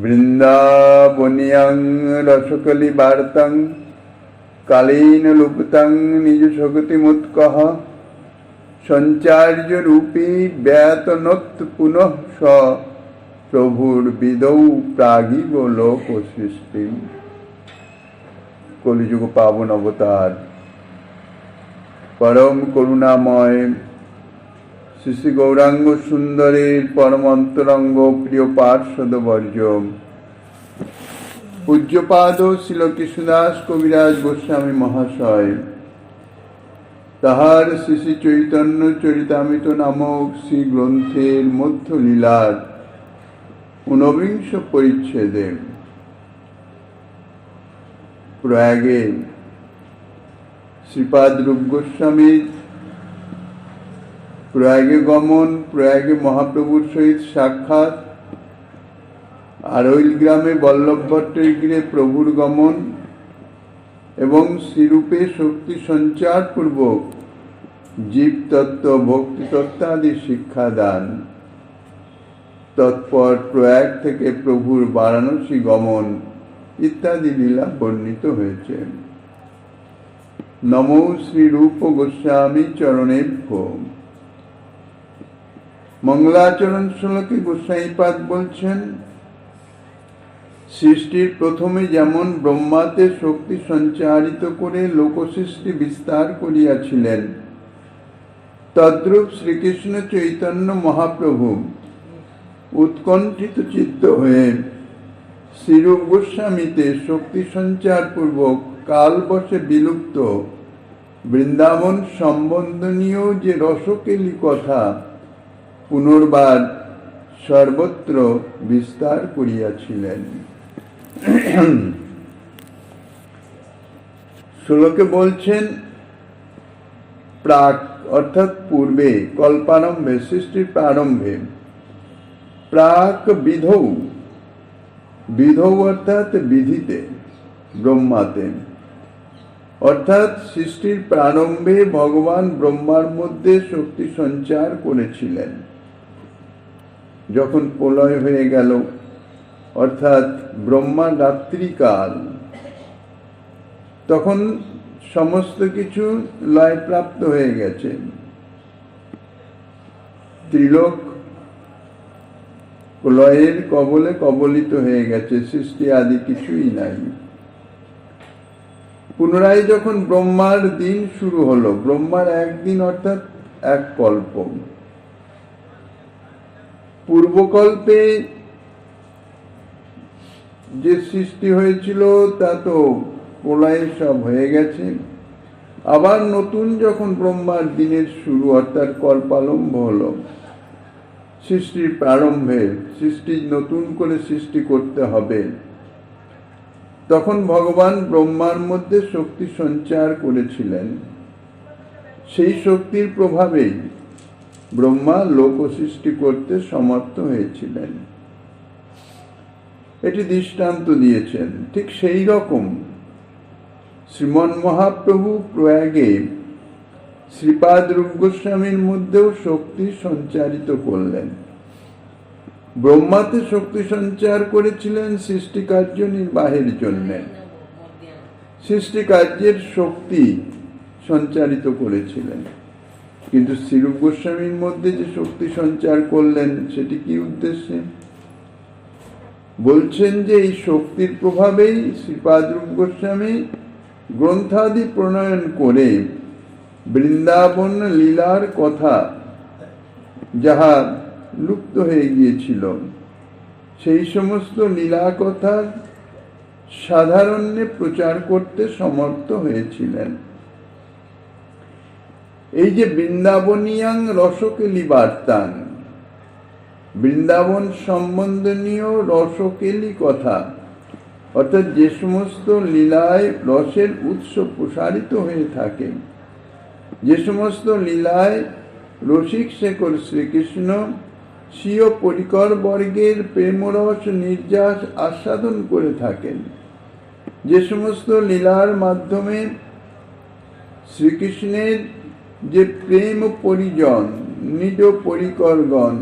বৃন্দাবনিয়াং রসকলি বার্তাং কালীন লুপ্তাং নিজ শক্তিমুৎকহ সঞ্চার্য রূপী ব্যাতনত পুনঃ স প্রভুর বিদৌ প্রাগিব লোক সৃষ্টি কলিযুগ পাবন অবতার পরম করুণাময় শ্রী গৌরাঙ্গ সুন্দরের পরম অন্তরঙ্গ প্রিয় পার্শ্বদ বর্জ পূজ্যপাদ শিল কৃষ্ণদাস কবিরাজ গোস্বামী মহাশয়। তাহার শ্রী চৈতন্য চরিতামিত নামক শ্রী গ্রন্থের মধ্য লীলার ঊনবিংশ পরিচ্ছেদে। প্রয়াগে শ্রীপাদ রূপ গোস্বামীর প্রয়াগে গমন, প্রয়াগে মহাপ্রভুর সহিত সাক্ষাৎ। আরইল গ্রামে বল্লভ ভট্টের গিরে প্রভুর গমন এবং শ্রীরূপে শক্তি সঞ্চার পূর্বক জীব তত্ত্ব, ভক্তি তত্ত্বাদি শিক্ষাদান তৎপর প্রয়াগ থেকে প্রভুর বারাণসী গমন ইত্যাদি লীলা বর্ণিত হয়েছে। নমো শ্রী রূপ গোস্বামী চরণেভ্য। মঙ্গলাচরণ শ্লোকে গোস্বাইপাদ বলছেন, সৃষ্টির প্রথমে যেমন ব্রহ্মাতে শক্তি সঞ্চারিত করে লোকসৃষ্টি বিস্তার করিয়াছিলেন, তদ্রূপ শ্রীকৃষ্ণ চৈতন্য মহাপ্রভু উৎকণ্ঠিত চিত্ত হয়ে শ্রীরূপ গোস্বামীতে শক্তি সঞ্চার পূর্বক কালবশে বিলুপ্ত, বৃন্দাবন সম্বন্ধনীয় যে রসকেলি কথা পুনর্বার সর্বত্র বিস্তার করিয়াছিলেন। শ্লোকে বলছেন, প্রাক অর্থাৎ পূর্বে কল্পারম্ভে, সৃষ্টির প্রারম্ভে, প্রাক বিধৌ বিধৌ অর্থাৎ বিধিতে, ব্রহ্মাতে, অর্থাৎ সৃষ্টির প্রারম্ভে ভগবান ব্রহ্মার মধ্যে শক্তি সঞ্চার করেছিলেন। যখন প্রলয় হয়ে গেল, অর্থাৎ ব্রহ্মা রাত্রিকাল তখন সমস্ত কিছু লয়প্রাপ্ত হয়ে গেছে। ত্রিলোক লয়ের কবলে কবলিত হয়ে গেছে, সৃষ্টি আদি কিছুই নাই। পুনরায় যখন ব্রহ্মার দিন শুরু হলো, ব্রহ্মার একদিন অর্থাৎ এক কল্প। পূর্বকল্পে যে সৃষ্টি হয়েছিল, তা তো প্রলয়ে সব হয়ে গেছে। আবার নতুন যখন ব্রহ্মার দিনের শুরু, অর্থাৎ কল্পালম্ব হলো, সৃষ্টির প্রারম্ভে, সৃষ্টি নতুন করে সৃষ্টি করতে হবে, তখন ভগবান ব্রহ্মার মধ্যে শক্তি সঞ্চার করেছিলেন। সেই শক্তির প্রভাবেই ব্রহ্মা লোক সৃষ্টি করতে সমর্থ হয়েছিলেন। এটি দৃষ্টান্ত দিয়েছেন। ঠিক সেই রকম শ্রীমন মহাপ্রভু প্রয়াগে শ্রীপাদ রূপ গোস্বামীর মধ্যেও শক্তি সঞ্চারিত করলেন। ব্রহ্মাতে শক্তি সঞ্চার করেছিলেন সৃষ্টি কার্য নির্বাহের জন্য। সৃষ্টি কার্যের শক্তি সঞ্চারিত করেছিলেন। কিন্তু শ্রীরূপ গোস্বামীর মধ্যে যে শক্তি সঞ্চার করলেন, সেটি কি উদ্দেশ্যে? বলছেন যে এই শক্তির প্রভাবেই শ্রীপাদ রূপ গোস্বামী গ্রন্থাদি প্রণয়ন করে বৃন্দাবন লীলার কথা যাহা লুপ্ত হয়ে গিয়েছিল। সেই সমস্ত লীলা কথা সাধারণ্যে প্রচার করতে সমর্থ হয়েছিলেন। এই যে বৃন্দাবনিয়াং রসকেলি বার্তান বৃন্দাবন সম্বন্ধনীয় রসকেলি কথা অর্থাৎ যে সমস্ত লীলায় রসের উৎস প্রসারিত হয়ে থাকে, যে সমস্ত লীলায় রসিক শেখর শ্রীকৃষ্ণ স্বীয় পরিকর বর্গের প্রেমরস নির্যাস আস্বাদন করে থাকেন। যে সমস্ত লীলার মাধ্যমে শ্রীকৃষ্ণের যে প্রেম পরিজন, নিজ পরিকরগণ,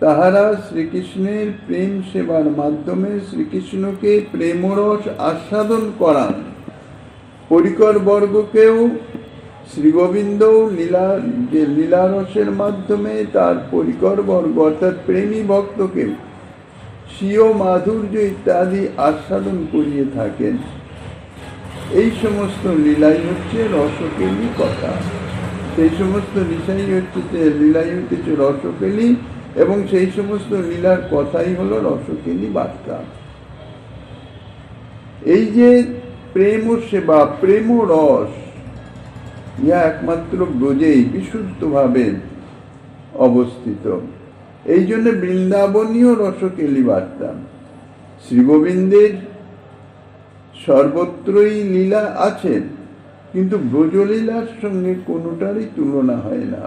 তাহারা শ্রীকৃষ্ণের প্রেম সেবার মাধ্যমে শ্রীকৃষ্ণকে প্রেমরস আস্বাদন করান। পরিকর বর্গকেও শ্রীগোবিন্দ লীলা, যে লীলারসের মাধ্যমে তার পরিকর বর্গ অর্থাৎ প্রেমী ভক্তকে স্বীয় মাধুর্য ইত্যাদি আস্বাদন করিয়ে থাকেন। এই সমস্ত লীলাই হচ্ছে রসকেলি কথা। সেই সমস্ত লিসাই হচ্ছে লীলাই হচ্ছে রসকেলি এবং সেই সমস্ত লীলার কথাই হলো রসকেলি বার্তা। এই যে প্রেম ও সেবা, প্রেম রস, ইহা একমাত্র ব্রজেই বিশুদ্ধভাবে অবস্থিত। এই জন্য বৃন্দাবনীয় রসকেলি বার্তা। শ্রীগোবিন্দের সর্বত্রই লীলা আছে। কিন্তু ব্রজলীলার সঙ্গে কোনোটারই তুলনা হয় না।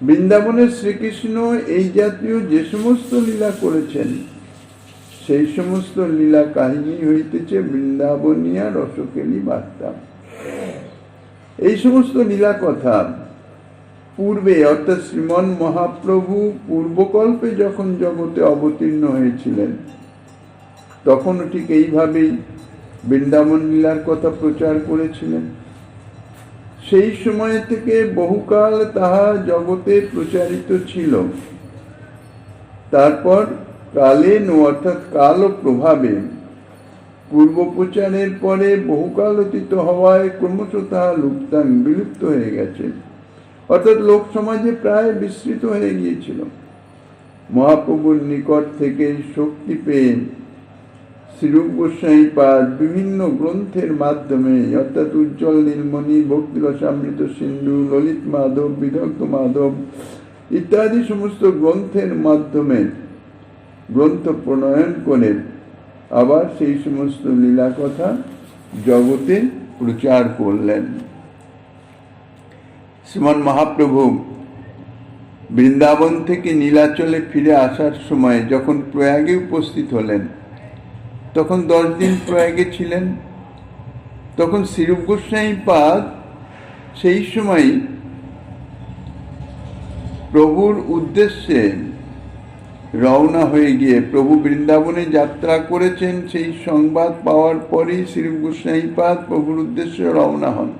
বৃন্দাবনের শ্রীকৃষ্ণ এই জাতীয় যে সমস্ত লীলা করেছেন, সেই সমস্ত লীলা কাহিনী হইতেছে বৃন্দাবনিয়া রসকেলি বার্তা। এই সমস্ত লীলা কথা পূর্বে অর্থাৎ শ্রীমন মহাপ্রভু পূর্বকল্পে যখন জগতে অবতীর্ণ হয়েছিলেন, তখনও ঠিক এইভাবেই বৃন্দাবন লীলার কথা প্রচার করেছিলেন। সেই সময় থেকে বহুকাল তাহা জগতে প্রচারিত ছিল। তারপর কালেন অর্থাৎ কাল ও প্রভাবে পূর্ব প্রচারের পরে বহুকাল অতীত হওয়ায় ক্রমশ তাহা লুপ্তাং বিলুপ্ত হয়ে গেছে। অর্থাৎ লোক সমাজে প্রায় বিস্তৃত হয়ে গিয়েছিল। মহাপ্রভুর নিকট থেকে শক্তি পেয়ে শ্রীরূপ গোস্বাই পাদ বিভিন্ন গ্রন্থের মাধ্যমে, অর্থাৎ উজ্জ্বল নীলমণি ভক্তিরসামৃত সিন্ধু, ললিত মাধব, বিদগ্ধ মাধব ইত্যাদি সমস্ত গ্রন্থের মাধ্যমে গ্রন্থ প্রণয়ন করে আবার সেই সমস্ত লীলা কথা জগতে প্রচার করলেন। শ্রীমন মহাপ্রভু বৃন্দাবন থেকে নীলাচলে ফিরে আসার সময় যখন প্রয়াগে উপস্থিত হলেন তখন দশ দিন প্রয়াগে ছিলেন। তখন শ্রীরূপ গোস্বাই পাদ সেই সময় প্রভুর উদ্দেশ্যে রওনা হয়ে গিয়ে প্রভু বৃন্দাবনে যাত্রা করেছেন। সেই সংবাদ পাওয়ার পরেই শ্রীরূপ গোস্বাই পাদ প্রভুর উদ্দেশ্যে রওনা হন।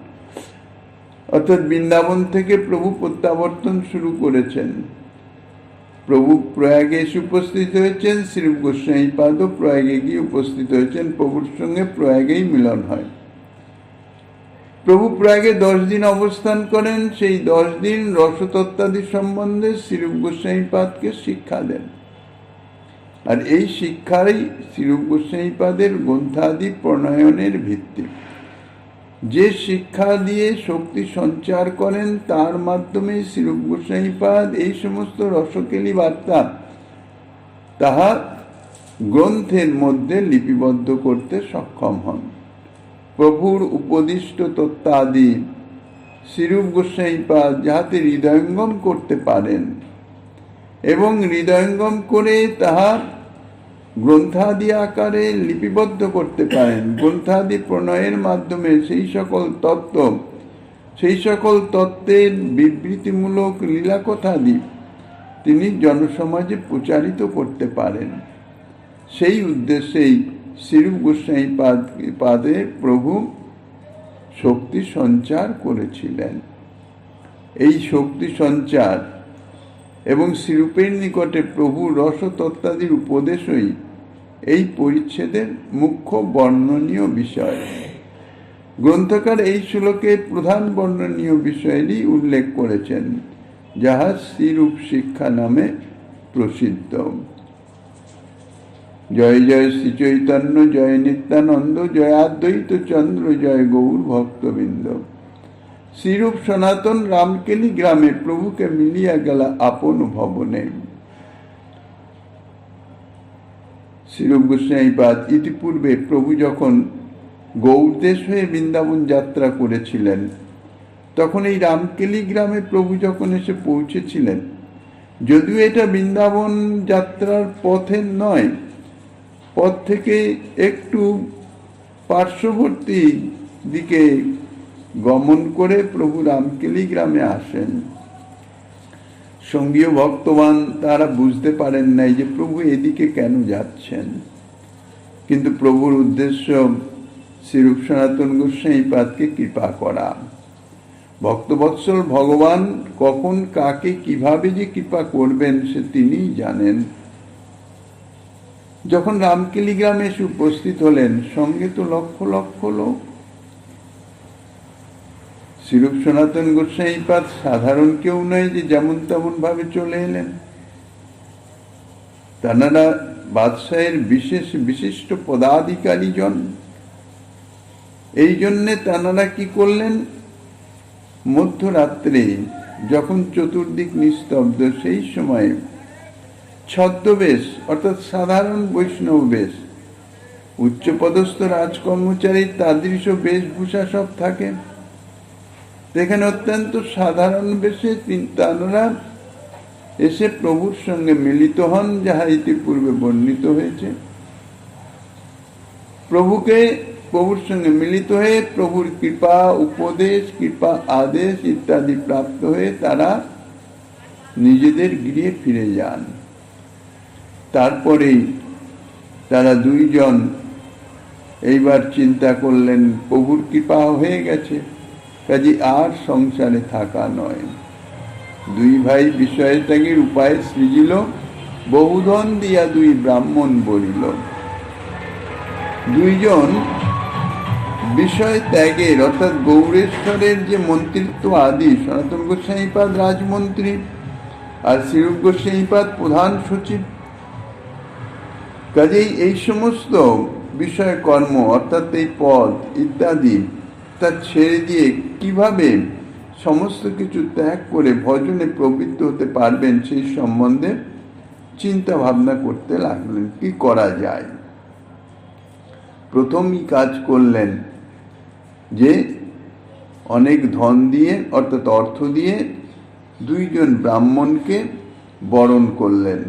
অর্থাৎ বৃন্দাবন থেকে প্রভু প্রত্যাবর্তন শুরু করেছেন। প্রভু প্রয়াগে এসে উপস্থিত হয়েছেন, শ্রী গোস্বাই পাদও প্রয়াগে গিয়ে উপস্থিত হয়েছেন, প্রভুর সঙ্গে প্রয়াগেই মিলন হয়। প্রভু প্রয়াগে দশ দিন অবস্থান করেন, সেই দশ দিন রসতত্ত্বাদি সম্বন্ধে শ্রীরূপ গোস্বাই পাদকে শিক্ষা দেন। আর এই শিক্ষারই শ্রীরূপ গোস্বাই পাদের গ্রন্থাদি প্রণয়নের ভিত্তি। যে শিক্ষা দিয়ে শক্তি সঞ্চার করেন, তার মাধ্যমে শ্রীরূপ গোস্বাইপাদ এই সমস্ত রসকেলি বার্তা তাহা গ্রন্থের মধ্যে লিপিবদ্ধ করতে সক্ষম হন। প্রভুর উপদিষ্ট তত্ত্বাদি শ্রীরূপ গোস্বাইপাদ যাহাতে হৃদয়ঙ্গম করতে পারেন এবং হৃদয়ঙ্গম করে তাহা গ্রন্থাদি আকারে লিপিবদ্ধ করতে পারেন। গ্রন্থাদি প্রণয়ের মাধ্যমে সেই সকল তত্ত্ব, সেই সকল তত্ত্বের বিবৃতিমূলক লীলাকথাদি তিনি জনসমাজে প্রচারিত করতে পারেন। সেই উদ্দেশ্যেই শ্রীরূপ গোস্বাই পাদ, পাদে প্রভু শক্তি সঞ্চার করেছিলেন। এই শক্তি সঞ্চার এবং শ্রীরূপের নিকটে প্রভু রসতত্ত্বাদির উপদেশই এই পরিচ্ছেদের মুখ্য বর্ণনীয় বিষয়। গ্রন্থকার এই শ্লোকে প্রধান বর্ণনীয় বিষয়েরই উল্লেখ করেছেন, যাহা শ্রীরূপ শিক্ষা নামে প্রসিদ্ধ। জয় জয় শ্রী চৈতন্য জয় নিত্যানন্দ, জয় আদ্বৈত চন্দ্র, জয় গৌর ভক্তবৃন্দ। শ্রীরূপ সনাতন রামকেলি গ্রামে প্রভুকে মিলিয়া গেল আপন ভবনে। শ্রীরূপ গোস্বাইপাদ ইতিপূর্বে প্রভু যখন গৌরদেশ হয়ে বৃন্দাবন যাত্রা করেছিলেন, তখন এই রামকেলি গ্রামে প্রভু যখন এসে পৌঁছেছিলেন, যদিও এটা বৃন্দাবন যাত্রার পথের নয়, পথ থেকে একটু পার্শ্ববর্তী দিকে গমন করে প্রভু রামকেলি গ্রামে আসেন। সঙ্গীয় ভক্তবান তারা বুঝতে পারেন নাই যে প্রভু এদিকে কেন যাচ্ছেন। কিন্তু প্রভুর উদ্দেশ্য শ্রীরূপ সনাতন গোস্বাই পাদকে কৃপা করা। ভক্তবৎসল ভগবান কখন কাকে কীভাবে যে কৃপা করবেন সে তিনিই জানেন। যখন রামকেলি গ্রামে এসে উপস্থিত হলেন, সঙ্গে তো লক্ষ লক্ষ লোক। শ্রীরূপ সনাতন গোস্বাই পাদ সাধারণ কেউ নয় যে যেমন তেমন ভাবে চলে এলেন। তানারা বাদশাহের বিশেষ বিশিষ্ট পদাধিকারী জন এই জন্যে তানারা কি করলেন? মধ্যরাত্রে যখন চতুর্দিক নিস্তব্ধ, সেই সময়ে ছদ্মবেশ, অর্থাৎ সাধারণ বৈষ্ণব বেশ, উচ্চপদস্থ রাজকর্মচারী তাদৃশ বেশভূষা সব থাকে। এখানে অত্যন্ত সাধারণ বেশে তারা এসে প্রভুর সঙ্গে মিলিত হন, যাহা ইতিপূর্বে বর্ণিত হয়েছে। প্রভুকে প্রভুর সঙ্গে মিলিত হয়ে প্রভুর কৃপা, উপদেশ, কৃপা, আদেশ ইত্যাদি প্রাপ্ত হয়ে তারা নিজেদের গৃহে ফিরে যান। তারপরেই তারা দুইজন এইবার চিন্তা করলেন, প্রভুর কৃপা হয়ে গেছে। কাজে আর সংসারে থাকা নয়। দুই ভাই বিষয় ত্যাগের উপায় সৃজিল, বহুধন দিয়া দুই ব্রাহ্মণ বলিল। দুইজন বিষয় ত্যাগের, অর্থাৎ গৌরেশ্বরের যে মন্ত্রিত্ব আদি, সনাতন গোস্বাইপাদ রাজমন্ত্রী আর শ্রীরূপ গোস্বাইপাদ প্রধান সচিব। কাজেই এই সমস্ত বিষয় কর্ম, অর্থাৎ এই পদ, ইত্যাদি তা ছেড়ে দিয়ে কীভাবে সমস্ত কিছু ত্যাগ করে ভজনে প্রবৃত্ত হতে পারবেন সেই সম্বন্ধে চিন্তা ভাবনা করতে লাগলেন। কি করা যায়? প্রথমই কাজ করলেন যে অনেক ধন দিয়ে, অর্থাৎ অর্থ দিয়ে দুইজন ব্রাহ্মণকে বরণ করলেন।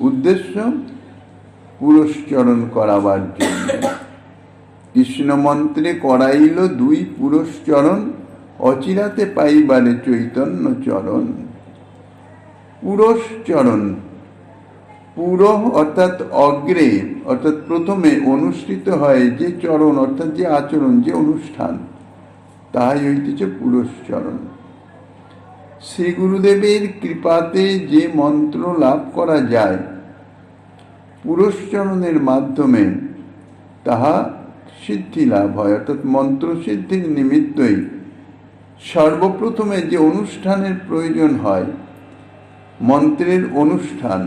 উদ্দেশ্য পুরস্চরণ করাবার জন্য। কৃষ্ণ মন্ত্রে করাইল দুই পুরস্চরণ অচিরাতে পাইবারে চৈতন্য চরণ। পুরস্চরণ পুর অর্থাৎ অগ্রে, অর্থাৎ প্রথমে অনুষ্ঠিত হয় যে চরণ, অর্থাৎ যে আচরণ, যে অনুষ্ঠান, তাহাই হইতেছে পুরস্চরণ শ্রী গুরুদেবের কৃপাতে যে মন্ত্র লাভ করা যায় পুরস্চরণের মাধ্যমে তাহা সিদ্ধি লাভ হয়, অর্থাৎ মন্ত্র সিদ্ধির নিমিত্তই সর্বপ্রথমে যে অনুষ্ঠানের প্রয়োজন হয়, মন্ত্রের অনুষ্ঠান,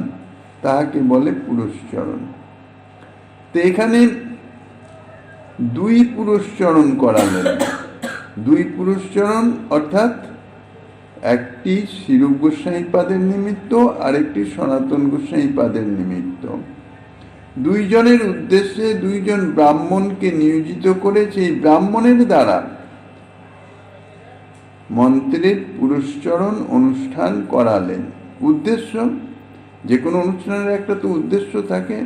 তাহাকে বলে পুরস্চরণ। তো এখানে দুই পুরস্চরণ করালেন দুই পুরস্চরণ, অর্থাৎ একটি শিরূপ গোস্বাইপাদের নিমিত্ত, আরেকটি সনাতন গোস্বাই পাদের নিমিত্ত। দুইজনের উদ্দেশ্যে দুইজন ব্রাহ্মণকে নিয়োজিত করে সেই ব্রাহ্মণের দ্বারা মন্ত্রের পুরস্চরণ অনুষ্ঠান করালেন। উদ্দেশ্য? যে কোনো অনুষ্ঠানের একটা তো উদ্দেশ্য থাকে।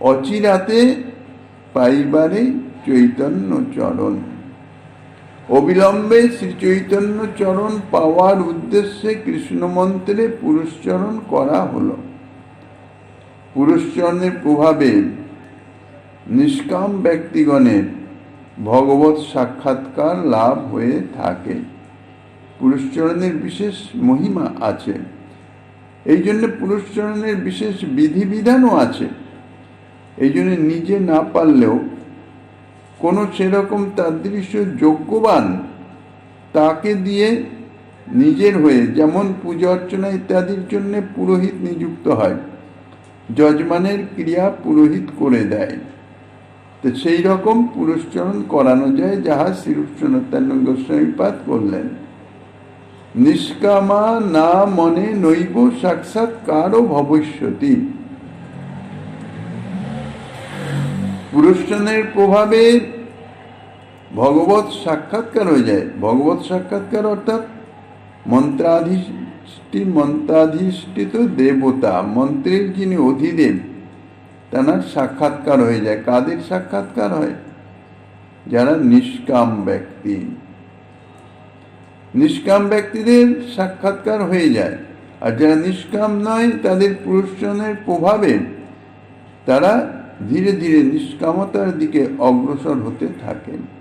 অচিরাতে পাইবারে চৈতন্য চরণ। অবিলম্বে শ্রী চৈতন্য চরণ পাওয়ার উদ্দেশ্যে কৃষ্ণ মন্ত্রে পুরস্চরণ করা হলো। পুরস্চরণের প্রভাবে নিষ্কাম ব্যক্তিগণের ভগবত সাক্ষাৎকার লাভ হয়ে থাকে। পুরুষচরণের বিশেষ মহিমা আছে। এই জন্য পুরুষচরণের বিশেষ বিধিবিধানও আছে। এই জন্য নিজে না পারলেও কোনো সেরকম তাদৃশ্য যোগ্যবান তাকে দিয়ে নিজের হয়ে যেমন পূজা অর্চনা ইত্যাদির জন্য পুরোহিত নিযুক্ত হয়। যজমানের ক্রিয়া পুরোহিত করে দেয়। তো সেই রকম পুরস্চরণ করানো যায় যাহা শ্রীরূপ গোস্বামীপাত করলেন। নিষ্কামা না মনে নৈব সাক্ষাৎকারও ভবিষ্যতি। পুরস্চরণের প্রভাবে ভগবত সাক্ষাৎকার হয়ে যায়। ভগবত সাক্ষাৎকার অর্থাৎ মন্ত্রাধিষ্ঠি মন্ত্রাধিষ্ঠিত দেবতা, মন্ত্রের যিনি অধিদেব, তেনার সাক্ষাৎকার হয়ে যায়। কাদের সাক্ষাৎকার হয়? যারা নিষ্কাম ব্যক্তি। নিষ্কাম ব্যক্তিদের সাক্ষাৎকার হয়ে যায়। আর যারা নিষ্কাম নয়, তাদের পুরুষজনের প্রভাবে তারা ধীরে ধীরে নিষ্কামতার দিকে অগ্রসর হতে থাকেন।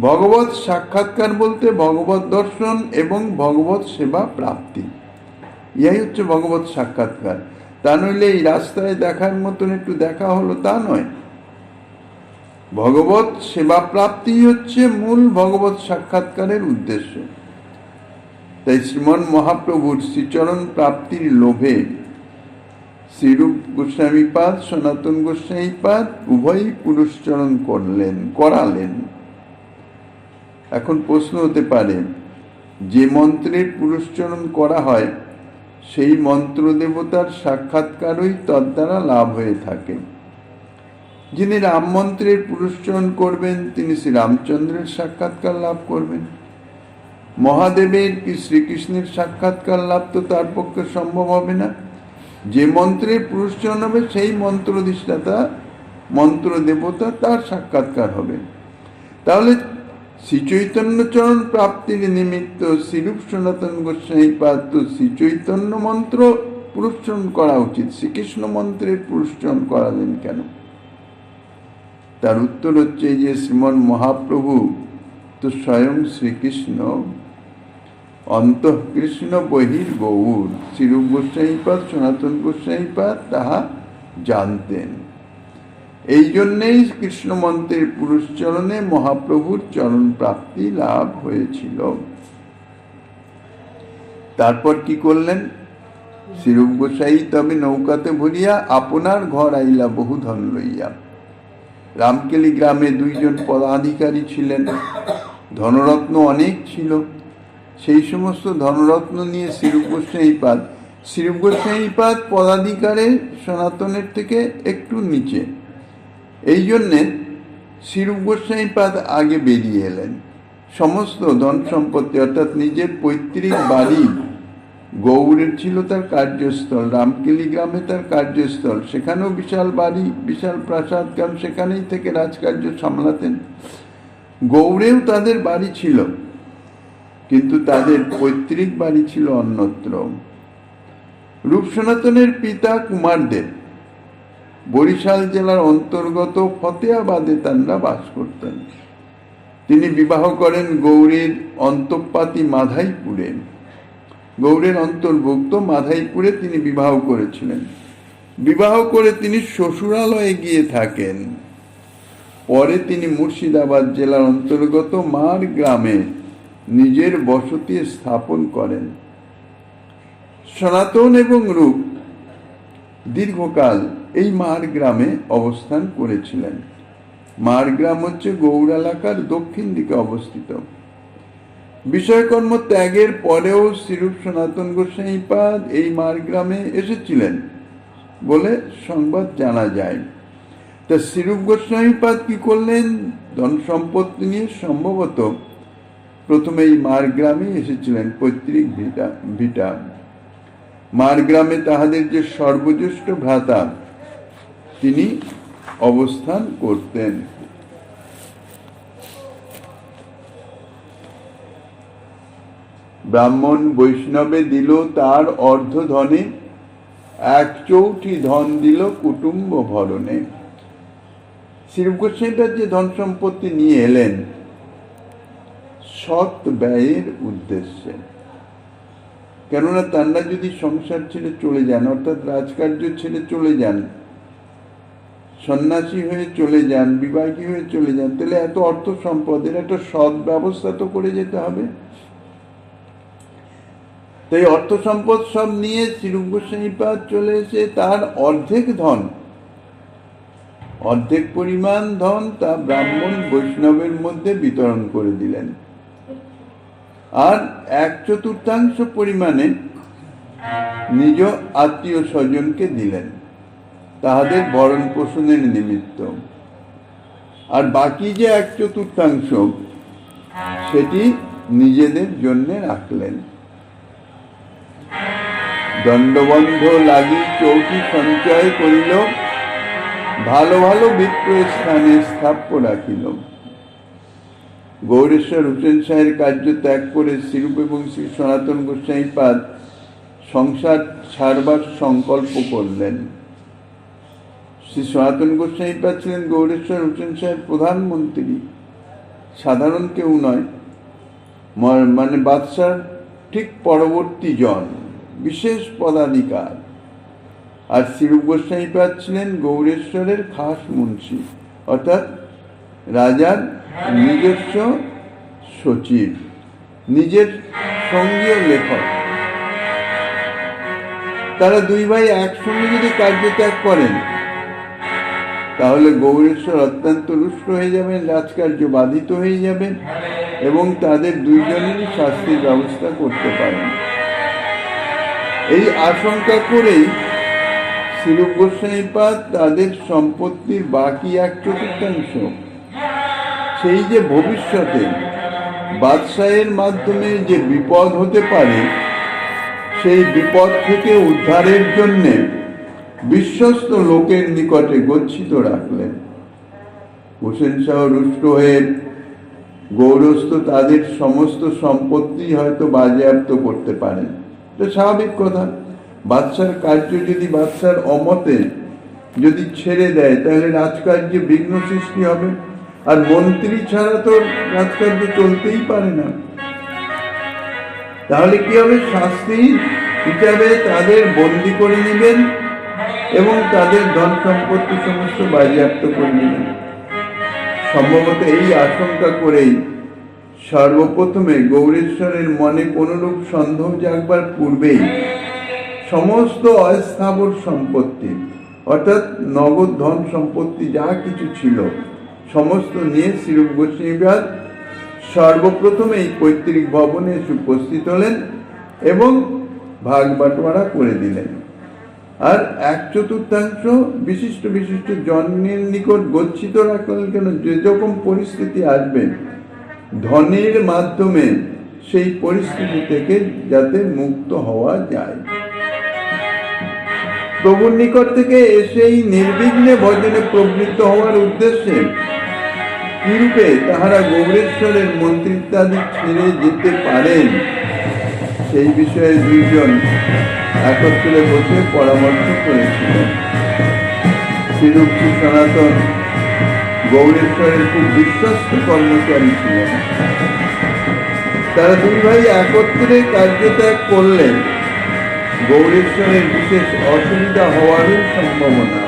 ভগবত সাক্ষাৎকার বলতে ভগবত দর্শন এবং ভগবত সেবা প্রাপ্তি। ইহাই হচ্ছে ভগবত সাক্ষাৎকার। তা নইলে এই রাস্তায় দেখার মতন একটু দেখা হলো তা নয়। ভগবত সেবা প্রাপ্তি হচ্ছে মূল ভগবত সাক্ষাৎকারের উদ্দেশ্য। তাই শ্রীমন মহাপ্রভুর শ্রীচরণ প্রাপ্তির লোভে শ্রীরূপ গোস্বামীপাদ, সনাতন গোস্বামীপাদ উভয়ই পুরস্চরণ করলেন, করালেন। এখন প্রশ্ন হতে পারে, যে মন্ত্রের পুরস্চরণ করা হয়, সেই মন্ত্র দেবতার সাক্ষাৎকারই তদ্বারা লাভ হয়ে থাকে। যিনি রাম মন্ত্রের পুরস্চরণ করবেন, তিনি শ্রী রামচন্দ্রের সাক্ষাৎকার লাভ করবেন। মহাদেবের কি শ্রীকৃষ্ণের সাক্ষাৎকার লাভ তো তার পক্ষে সম্ভব হবে না। যে মন্ত্রের পুরস্চরণ হবে, সেই মন্ত্রদিষ্ঠাতা মন্ত্র দেবতা তার সাক্ষাৎকার হবে। তাহলে শ্রীচৈতন্যচরণ প্রাপ্তির নিমিত্ত শ্রীরূপ সনাতন গোস্বাই পাত্র শ্রীচৈতন্য মন্ত্র পুরস্চরণ করা উচিত শ্রীকৃষ্ণ মন্ত্রের পুরস্চরণ করালেন কেন তার উত্তর হচ্ছে যে শ্রীমন মহাপ্রভু তো স্বয়ং শ্রীকৃষ্ণ অন্তঃকৃষ্ণ বহির গৌর শ্রীরূপ গোস্বাইপাদ সনাতন গোস্বাইপাদ তাহা জানতেন এই জন্যেই কৃষ্ণ মন্ত্রের পুরস্চরণে মহাপ্রভুর চরণ প্রাপ্তি লাভ হয়েছিল। তারপর কি করলেন? শ্রীরূপ গোসাই তবে নৌকাতে ভরিয়া আপনার ঘর আইলা বহু ধন লইয়া। রামকেলি গ্রামে দুইজন পদাধিকারী ছিলেন। ধনরত্ন অনেক ছিল। সেই সমস্ত ধনরত্ন নিয়ে শ্রীরূপ গোস্বাইপাদ শ্রীরূপ গোস্বাইপাদ পদাধিকারে সনাতনের থেকে একটু নিচে। এই জন্যে শ্রীরূপ গোস্বাইপাদ আগে বেরিয়ে এলেন। সমস্ত ধন সম্পত্তি, অর্থাৎ নিজের পৈতৃক বাড়ি গৌড়ের ছিল তার কার্যস্থল, রামকেলি গ্রামে তার কার্যস্থল, সেখানেও বিশাল বাড়ি, বিশাল প্রাসাদ, কারণ সেখানেই থেকে রাজকার্য সামলাতেন। গৌড়েও তাদের বাড়ি ছিল, কিন্তু তাদের পৈতৃক বাড়ি ছিল অন্যত্র। রূপ সনাতনের পিতা কুমারদেব বরিশাল জেলার অন্তর্গত ফতেয়াবাদে তান্ডা বাস করতেন। তিনি বিবাহ করেন গৌরীর অন্তঃপাতি মাধাইপুরে। গৌড়ের অন্তর্ভুক্ত মাধাইপুরে তিনি বিবাহ করেছিলেন। বিবাহ করে তিনি শ্বশুরালয়ে গিয়ে থাকেন। পরে তিনি মুর্শিদাবাদ জেলার অন্তর্গত মার গ্রামে নিজের বসতি স্থাপন করেন। সনাতন এবং রূপ দীর্ঘকাল এই মার গ্রামে অবস্থান করেছিলেন। মার গ্রাম হচ্ছে গৌড় এলাকার দক্ষিণ দিকে অবস্থিত। বিষয়কর্ম ত্যাগের পরেও শ্রীরূপ সনাতন গোস্বাইপাদ এই মার গ্রামে এসেছিলেন বলে সংবাদ জানা যায়। তা শ্রীরূপ গোস্বামীপাদ কি করলেন? ধন সম্পত্তি নিয়ে সম্ভবত প্রথমে এই মার গ্রামে এসেছিলেন পৈতৃক ভিটা ভিটা। মার গ্রামে তাহাদের যে সর্বজ্যেষ্ঠ ভ্রাতা, তিনি অবস্থান করতেন। ব্রাহ্মণ বৈষ্ণবে দিল তার অর্ধ ধনে এক চৌঠি ধন দিল কুটুম্ব ভরণে। শ্রী গোস্বাইটার যে ধন সম্পত্তি নিয়ে এলেন, সৎ ব্যয়ের উদ্দেশ্যে। কেননা তারা যদি সংসার ছেড়ে চলে যান, অর্থাৎ রাজকার্য ছেড়ে চলে যান, সন্ন্যাসী হয়ে চলে যান, বিবাহী হয়ে চলে যান, তাহলে এত অর্থ সম্পদের একটা সৎ ব্যবস্থা তো করে যেতে হবে। তাই অর্থ সম্পদ সব নিয়ে শ্রীরূপ গোস্বামীপাদ চলে এসে তার অর্ধেক ধন, অর্ধেক পরিমাণ ধন তা ব্রাহ্মণ বৈষ্ণবের মধ্যে বিতরণ করে দিলেন। আর এক চতুর্থাংশ পরিমাণে নিজ আত্মীয় স্বজনকে দিলেন। তাহাদের ভরণ পোষণের নিমিত্ত। আর বাকি যে এক চতুর্থাংশ, সেটি নিজেদের জন্য রাখলেন। দণ্ডবন্ধ লাগি চৌকি সঞ্চয় করিল, ভালো ভালো বিপ্র স্থানে স্থাপ্য রাখিল। গৌরেশ্বর হোসেন শাহের কার্য ত্যাগ করে শ্রীরূপ এবং শ্রী সনাতন গোস্বাইপাদ সংসার ছাড়বার সংকল্প করলেন। শ্রী সনাতন গোস্বাইপাদ ছিলেন গৌরেশ্বর হোসেন শাহের প্রধানমন্ত্রী। সাধারণ কেউ নয় মানে বাদশার ঠিক পরবর্তী জন, বিশেষ পদাধিকার। আর শ্রীরূপ গোস্বাইপাদ ছিলেন গৌরেশ্বরের খাস মুন্সি, অর্থাৎ রাজার নিজস্ব সচিব, নিজের সঙ্গীয় লেখক। তারা দুই ভাই একসঙ্গে যদি কার্যত্যাগ করেন, তাহলে গৌরেশ্বর অত্যন্ত রুষ্ট হয়ে যাবেন, রাজকার্য বাধিত হয়ে যাবেন এবং তাদের দুইজনেরই শাস্তির ব্যবস্থা করতে পারেন। এই আশঙ্কা করেই শিরূপ গোস্বাইপাদ তাদের সম্পত্তির বাকি এক চতুর্থাংশ সেই যে ভবিষ্যতে বাদশাহের মাধ্যমে যে বিপদ হতে পারে, সেই বিপদ থেকে উদ্ধারের জন্যে বিশ্বস্ত লোকের নিকটে গচ্ছিত রাখলেন। হোসেন শাহ রুষ্ট হয়ে গৌরস্থ তাদের সমস্ত সম্পত্তি হয়তো বাজেয়াপ্ত করতে পারেন। এটা স্বাভাবিক কথা। বাদশার কার্য যদি বাদশার অমতে যদি ছেড়ে দেয়, তাহলে রাজকার্যে বিঘ্ন সৃষ্টি হবে। আর মন্ত্রী ছাড়া তো রাজকার্য চলতেই পারে না। তাহলে কি হবে? শাস্তি হিসাবে তাদের বন্দি করে নেবেন এবং তাদের ধন সম্পত্তি সমস্ত বাজেয়াপ্ত করে নেবেন। সম্ভবত এই আশঙ্কা করেই সর্বপ্রথমে গৌরেশ্বরের মনে কোনরূপ সন্দেহ জাগবার পূর্বেই সমস্ত অস্থাবর সম্পত্তি, অর্থাৎ নগদ ধন সম্পত্তি যা কিছু ছিল সমস্ত নিয়ে শ্রীরূপ গোস্বামীবাদ সর্বপ্রথমে এই পৈতৃক ভবনে এসে উপস্থিত হলেন এবং ভাগ বাটোয়ারা করে দিলেন। আর এক চতুর্থাংশ বিশিষ্ট বিশিষ্ট জন্মের নিকট গচ্ছিত রাখলেন কেন? যে রকম পরিস্থিতি আসবে, ধনের মাধ্যমে সেই পরিস্থিতি থেকে যাতে মুক্ত হওয়া যায়। প্রভুর নিকট থেকে এসেই নির্বিঘ্নে ভজনে প্রবৃত্ত হওয়ার উদ্দেশ্যে কিরূপে তাহারা গৌরেশ্বরের মন্ত্রিত্বাদি ছেড়ে যেতে পারেন। সেই বিষয়ে দুইজন একত্রে বসে পরামর্শ করেছিলেন। শ্রীরূপ শ্রী সনাতন গৌরেশ্বরের খুব বিশ্বস্ত কর্মচারী ছিলেন। তারা দুই ভাই একত্রে কার্যত্যাগ করলেন। গৌরেশ্বরের বিশেষ অসুবিধা হওয়ারও সম্ভাবনা।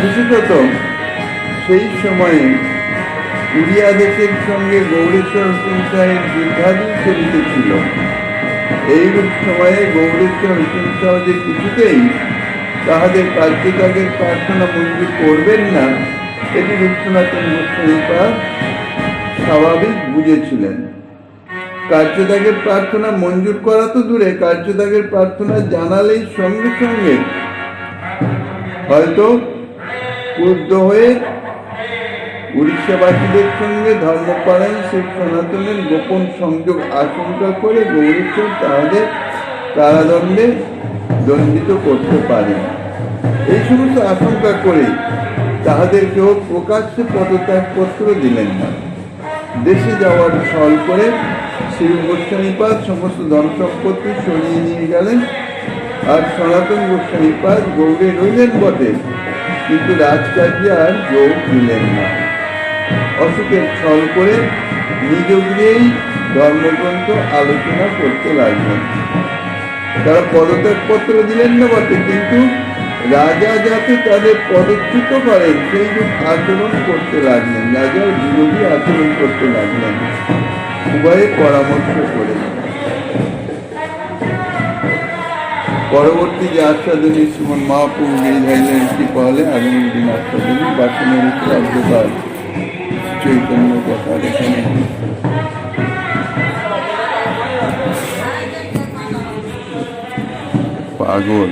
বিশেষত সেই সময়ে উড়িয়া দেশের সঙ্গে গৌরেশ্বর হোসেন শাহের যুদ্ধাধীন চলিতেছিল এইরূপ সময়ে গৌরেশ্বর শাহ যে কিছুতেই তাহাদের কার্যত্যাগের প্রার্থনা মঞ্জুর করবেন না, এটি রূপসনাতন গোস্বামীপাদ স্বাভাবিক বুঝেছিলেন। কার্যত্যাগের প্রার্থনা মঞ্জুর করা তো দূরে, কার্যত্যাগের প্রার্থনা জানালেই সঙ্গে সঙ্গে হয়তো ক্রুদ্ধ হয়ে উড়িষ্যাবাসীদের সঙ্গে ধর্মপাড়ায় শ্রী সনাতনের গোপন সংযোগ আশঙ্কা করে গৌরেশ্বর তাহাদের কারাদণ্ডে দণ্ডিত করতে পারেন। এই সমস্ত আশঙ্কা করে তাহাদের কেউ প্রকাশ্যে পদত্যাগপত্র দিলেন না। দেশে যাওয়ার ছল করে শ্রী গোস্বামীপাদ সমস্ত ধন সম্পত্তি সরিয়ে নিয়ে গেলেন আর সনাতন গোস্বামীপাদ গৌরে রইলেন বটে, কিন্তু রাজকার্যে আর যোগ দিলেন না। অসুখের ছল করে নিজ গৃহেই ধর্মগ্রন্থ আলোচনা করতে লাগলেন। তারা পদত্যাগপত্র দিলেন না বটে, কিন্তু রাজা যাতে তাদের পদচ্যুত করেন, সেই আচরণ করতে লাগলেন। রাজার বিরোধী আচরণ করতে লাগলেন। উভয়ে পরামর্শ করে পরবর্তী যে আস্বাদনী শ্রীমন মহাপ্রভু গিরিধাইলের কৃপা হলে আগামী দিন আস্বাদনী বাসনের রাজ্যপাল চৈতন্য কথা এখানে পাগল।